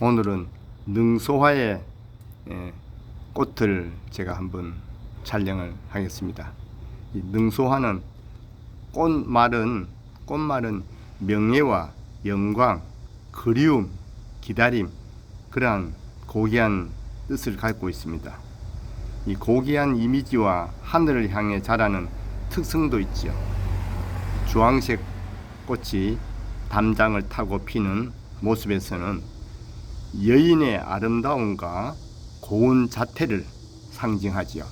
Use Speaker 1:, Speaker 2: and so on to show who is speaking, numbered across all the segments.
Speaker 1: 오늘은 능소화의 예, 꽃을 제가 한번 촬영을 하겠습니다. 이 능소화는 꽃말은 꽃말은 명예와 영광, 그리움, 기다림 그러한 고귀한 뜻을 갖고 있습니다. 이 고귀한 이미지와 하늘을 향해 자라는 특성도 있지요. 주황색 꽃이 담장을 타고 피는 모습에서는 여인의 아름다움과 고운 자태를 상징하지요.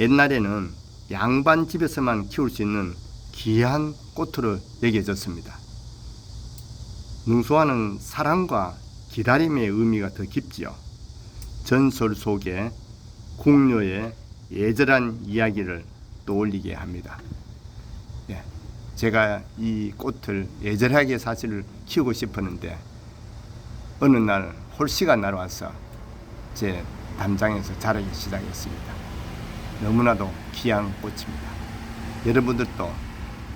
Speaker 1: 옛날에는 양반 집에서만 키울 수 있는 귀한 꽃으로 여겨졌습니다. 능수화는 사랑과 기다림의 의미가 더 깊지요. 전설 속에 궁녀의 예절한 이야기를 떠올리게 합니다. 예, 제가 이 꽃을 예절하게 사실 키우고 싶었는데 어느 날 홀씨가 날아와서 제 담장에서 자라기 시작했습니다. 너무나도 귀한 꽃입니다. 여러분들도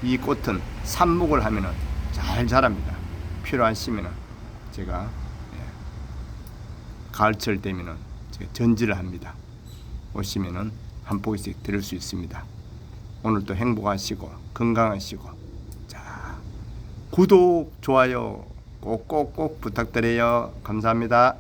Speaker 1: 이 꽃은 삽목을 하면은 잘 자랍니다. 필요하시면은 제가 예, 가을철 되면은 제가 전지를 합니다. 오시면은 한 포기씩 드릴 수 있습니다. 오늘도 행복하시고 건강하시고 자 구독 좋아요 꼭꼭꼭 부탁드려요. 감사합니다.